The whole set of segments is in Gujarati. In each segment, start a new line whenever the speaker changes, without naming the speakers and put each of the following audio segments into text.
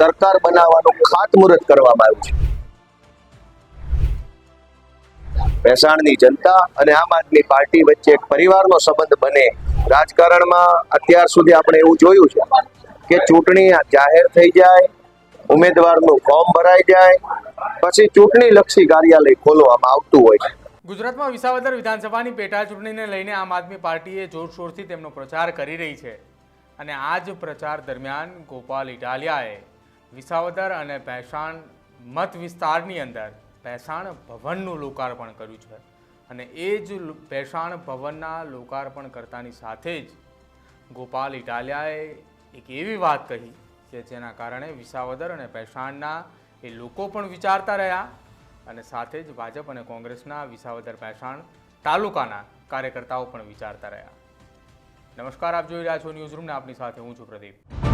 સરકાર બનાવવાનું ખાતમુહૂર્ત કરવામાં આવ્યું છે. ભેસાણની જનતા અને આમ આદમી પાર્ટી વચ્ચે એક પરિવારનો સંબંધ બને રાજકારણમાં અત્યાર સુધી આપણે એવું જોયું છે કે ચૂંટણી જાહેર થઈ જાય, ઉમેદવારનું ફોર્મ ભરાઈ જાય, પછી ચૂંટણી લક્ષી કાર્યાલય ખોલવામાં આવતું હોય છે.
ગુજરાતમાં વિસાવદર વિધાનસભાની પેટા ચૂંટણીને લઈને આમ આદમી પાર્ટીએ જોરશોરથી તેમનો પ્રચાર કરી રહી છે. અને આ જ પ્રચાર દરમિયાન ગોપાલ ઇટાલિયાએ વિસાવદર અને ભેસાણ મત વિસ્તારની અંદર ભેસાણ ભવનનું લોકાર્પણ કર્યું છે. અને એ જ ભેસાણ ભવનના લોકાર્પણ કરતાની સાથે જ ગોપાલ ઇટાલિયાએ એક એવી વાત કહી કે જેના કારણે વિસાવદર અને ભેસાણના એ લોકો પણ વિચારતા રહ્યા અને સાથે જ ભાજપ અને કોંગ્રેસના વિસાવદર ભેસાણ તાલુકાના કાર્યકર્તાઓ પણ વિચારતા રહ્યા. નમસ્કાર, આપ જોઈ રહ્યા છો ન્યૂઝરૂમને આપની સાથે હું છું પ્રદીપ.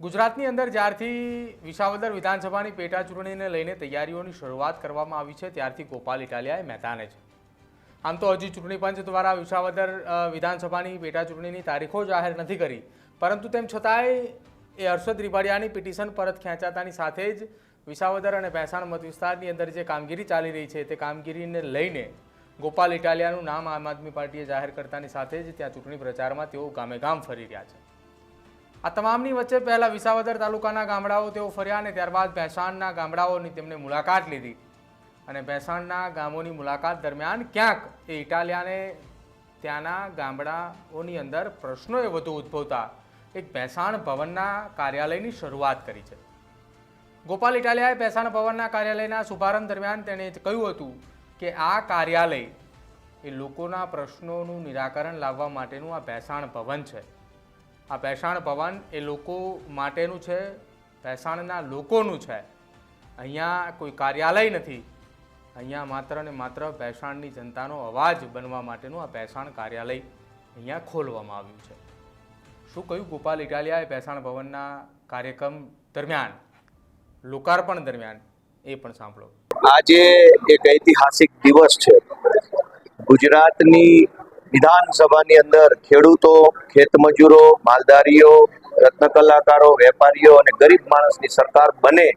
ગુજરાતની અંદર જ્યારથી વિસાવદર વિધાનસભાની પેટા ચૂંટણીને લઈને તૈયારીઓની શરૂઆત કરવામાં આવી છે, ત્યારથી ગોપાલ ઇટાલિયાએ મેદાને છે. આમ તો હજી ચૂંટણી પંચ દ્વારા વિસાવદર વિધાનસભાની પેટા ચૂંટણીની તારીખો જાહેર નથી કરી. પરંતુ તેમ છતાંય એ હર્ષદ રીબાડિયાની પિટિશન પરત ખેંચાતાની સાથે જ વિસાવદર અને ભેસાણ મત વિસ્તારની અંદર જે કામગીરી ચાલી રહી છે, તે કામગીરીને લઈને ગોપાલ ઇટાલિયાનું નામ આમ આદમી પાર્ટીએ જાહેર કરતાની સાથે જ ત્યાં ચૂંટણી પ્રચારમાં તેઓ ગામે ગામ ફરી રહ્યા છે. આ તમામની વચ્ચે પહેલા વિસાવદર તાલુકાના ગામડાઓ તેઓ ફર્યા અને ત્યારબાદ ભેસાણના ગામડાઓની તેમણે મુલાકાત લીધી. અને ભેસાણના ગામોની મુલાકાત દરમિયાન ક્યાંક એ ઇટાલિયાને ત્યાંના ગામડાઓની અંદર પ્રશ્નોએ વધુ ઉદ્ભવતા એક ભેસાણ ભવનના કાર્યાલયની શરૂઆત કરી છે. ગોપાલ ઇટાલિયાએ ભેસાણ ભવનના કાર્યાલયના શુભારંભ દરમિયાન તેણે કહ્યું હતું કે આ કાર્યાલય એ લોકોના પ્રશ્નોનું નિરાકરણ લાવવા માટેનું આ ભેસાણ ભવન છે. આ ભેસાણ ભવન એ લોકો માટેનું છે, ભેસાણના લોકોનું છે. અહીંયા કોઈ કાર્યાલય નથી. અહીંયા માત્ર ને માત્ર ભેસાણની જનતાનો અવાજ બનવા માટેનું આ ભેસાણ કાર્યાલય અહીંયા ખોલવામાં આવ્યું છે. શું કહ્યું ગોપાલ ઇટાલિયાએ ભેસાણ ભવનના કાર્યક્રમ દરમિયાન? લોકાર્પણ દરમિયાન? એ પણ સાંભળો.
આજે એક ઐતિહાસિક દિવસ છે. ગુજરાતની વિધાનસભાની અંદર ખેડૂતો, ખેતમજૂરો, માલધારીઓ રત્ન કલાકારો વેપારીઓ અને ગરીબ માણસની સરકાર બને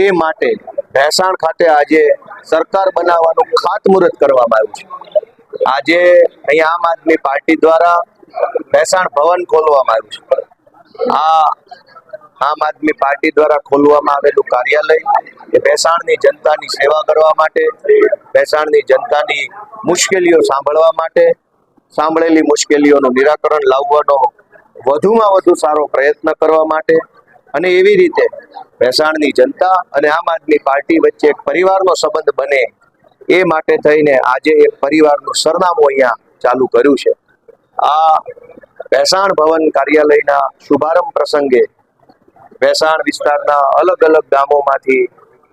એ માટે ભેસાણ ખાતે આજે સરકાર બનાવવાનું ખાતમુહૂર્ત કરવામાં આવ્યું છે. આજે અહીંયા આમ આદમી પાર્ટી દ્વારા ભેસાણ ભવન ખોલવામાં આવ્યું છે. આ આમ આદમી પાર્ટી દ્વારા ખોલવામાં આવેલું કાર્યાલય એ ભેસાણની જનતાની સેવા કરવા માટે, ભેસાણની જનતાની મુશ્કેલીઓ સાંભળવા માટે, સાંભળેલી મુશ્કેલીઓનું નિરાકરણ લાવવાનો વધુમાં વધુ સારો પ્રયત્ન કરવા માટે અને એવી રીતે ભેસાણની જનતા અને આમ આદમી પાર્ટી વચ્ચે એક પરિવારનો સંબંધ બને એ માટે થઈને આજે એક પરિવારનું સરનામું અહીંયા ચાલુ કર્યું છે. આ ભેસાણ ભવન કાર્યાલયના શુભારંભ પ્રસંગે ભેસાણ વિસ્તારના અલગ અલગ ગામોમાંથી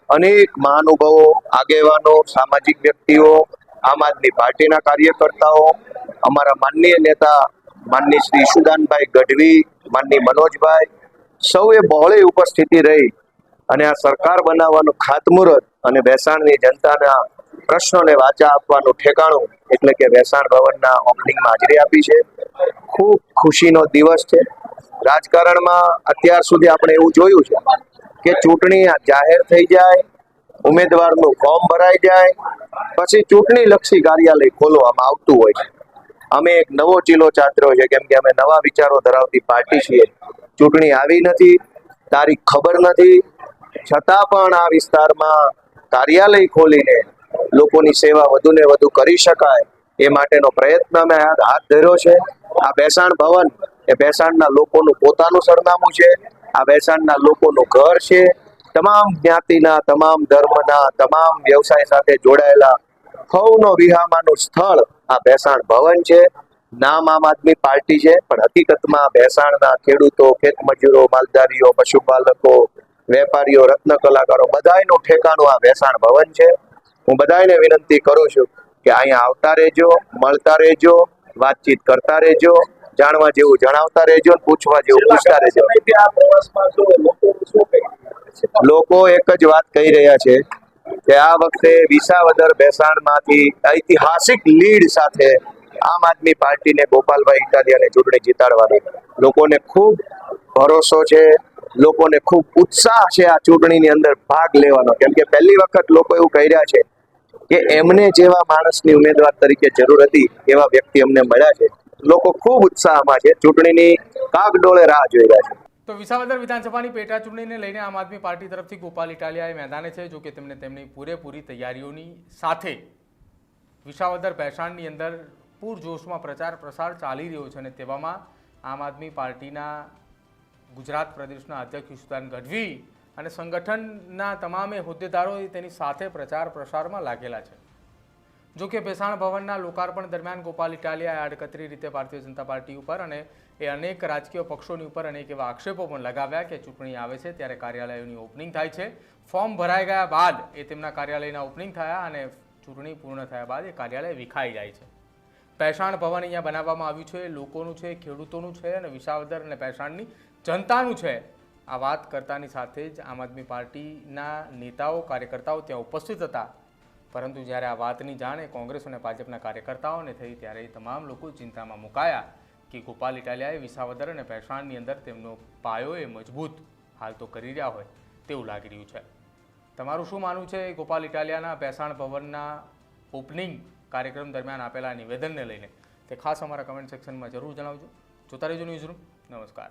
અનેક મહાનુભાવો, આગેવાનો, સામાજિક વ્યક્તિઓ, આમ આદમી પાર્ટીના કાર્યકર્તાઓ, અમારા માનનીય નેતા માનની શ્રી ઈશુદાનભાઈ ગઢવી માનની મનોજભાઈ, સૌએ બહોળી ઉપસ્થિતિ રહી અને આ સરકાર બનાવવાનું ખાતમુહૂર્ત અને ભેસાણની જનતાના પ્રશ્નોને વાચા આપવાનું ઠેકાણું એટલે કે ભેસાણ ભવનના ઓપનિંગમાં હાજરી આપી છે. ખૂબ ખુશીનો દિવસ છે. રાજકારણમાં અત્યાર સુધી આપણે એવું જોયું છે કે ચૂંટણી જાહેર થઈ જાય, ઉમેદવારનું ફોર્મ ભરાઈ જાય, પછી ચૂંટણી લક્ષી કાર્યાલય ખોલવામાં આવતું હોય છે. અમે એક નવો ચીલો ચાતર્યો છે, કેમ કે અમે નવા વિચારો ધરાવતી પાર્ટી છીએ. ચૂંટણી આવી નથી, તારીખ ખબર નથી. છતાં પણ આ વિસ્તારમાં કાર્યાલય ખોલીને લોકોની સેવા વધુ ને વધુ કરી શકાય એ માટેનો પ્રયત્ન અમે હાથ ધર્યો છે. આ બેસાણ ભવન એ ભેસાણના લોકોનું પોતાનું સરનામું છે, આ બેસાણના લોકોનું ઘર છે. તમામ જ્ઞાતિના, તમામ ધર્મના, તમામ વ્યવસાય સાથે જોડાયેલા સૌનો વિહામાનું સ્થળ આ ભેસાણ ભવન છે. નામ આમ આદમી પાર્ટી છે, પણ હકીકતમાં ભેસાણના ખેડૂતો ખેતમજૂરો માલધારીઓ, પશુપાલકો, વેપારીઓ, રત્ન કલાકારો બધાયનું ઠેકાણું આ ભેસાણ ભવન છે. હું બધાયને વિનંતી કરું છું કે અહીંયા આવતા રહેજો, મળતા રહેજો, વાતચીત કરતા રહેજો. જાણવા જેવું જણાવતા રહેજો ને પૂછવા જેવું પૂછતા રહેજો. લોકો એક જ વાત કહી રહ્યા છે કે આ વખતે વિસાવદર બેસાણમાંથી ઐતિહાસિક લીડ સાથે આમ આદમી પાર્ટીને ગોપાલભાઈ ઇટાલિયાને ચૂંટણી જીતાડવાની. લોકોને ખૂબ ભરોસો છે લોકોને ખૂબ ઉત્સાહ છે આ ચૂંટણીની અંદર ભાગ લેવાનો. કેમ કે પહેલી વખત લોકો એવું કહી રહ્યા છે કે એમને જેવા માણસની ઉમેદવાર તરીકે જરૂર હતી એવા વ્યક્તિ અમને મળ્યા છે. લોકો ખૂબ ઉત્સાહમાં છે. ચૂંટણીની કાગડોળે રાહ જોઈ રહ્યા છે.
તો વિસાવદર વિધાનસભાની પેટા ચૂંટણીને લઈને આમ આદમી પાર્ટી તરફથી ગોપાલ ઇટાલિયાએ મેદાને છે. જો કે તેમણે તેમની પૂરેપૂરી તૈયારીઓની સાથે વિસાવદર ભેસાણની અંદર પૂરજોશમાં પ્રચાર પ્રસાર ચાલી રહ્યો છે અને તેવામાં આમ આદમી પાર્ટીના ગુજરાત પ્રદેશના અધ્યક્ષ ઈશુદાન ગઢવી અને સંગઠનના તમામે હોદ્દેદારો તેની સાથે પ્રચાર પ્રસારમાં લાગેલા છે. જો કે ભેસાણ ભવનના લોકાર્પણ દરમિયાન ગોપાલ ઇટાલિયાએ આડકતરી રીતે ભારતીય જનતા પાર્ટી ઉપર અને એ અનેક રાજકીય પક્ષોની ઉપર અનેક એવા આક્ષેપો પણ લગાવ્યા કે ચૂંટણી આવે છે ત્યારે કાર્યાલયોની ઓપનિંગ થાય છે. ફોર્મ ભરાઈ ગયા બાદ એ તેમના કાર્યાલયના ઓપનિંગ થયા અને ચૂંટણી પૂર્ણ થયા બાદ એ કાર્યાલય વિખાઈ જાય છે. પૈસાણ ભવન અહીંયા બનાવવામાં આવ્યું છે લોકોનું છે, ખેડૂતોનું છે અને વિસાવદર અને પૈસાણની જનતાનું છે. આ વાત કરતાની સાથે જ આમ આદમી પાર્ટીના નેતાઓ, કાર્યકર્તાઓ ત્યાં ઉપસ્થિત હતા. પરંતુ જ્યારે આ વાતની જાણે કોંગ્રેસ અને ભાજપના કાર્યકર્તાઓને થઈ ત્યારે એ તમામ લોકો ચિંતામાં મુકાયા કે ગોપાલ ઇટાલિયાએ વિસાવદર અને પહેસાણની અંદર તેમનો પાયો એ મજબૂત હાલ તો કરી રહ્યા હોય તેવું લાગી રહ્યું છે. તમારું શું માનવું છે ગોપાલ ઇટાલિયાના પહેસાણ ભવનના ઓપનિંગ કાર્યક્રમ દરમિયાન આપેલા નિવેદનને લઈને? તે ખાસ અમારા કમેન્ટ સેક્શનમાં જરૂર જણાવજો. જોતા રહેજો ન્યૂઝરૂમ નમસ્કાર.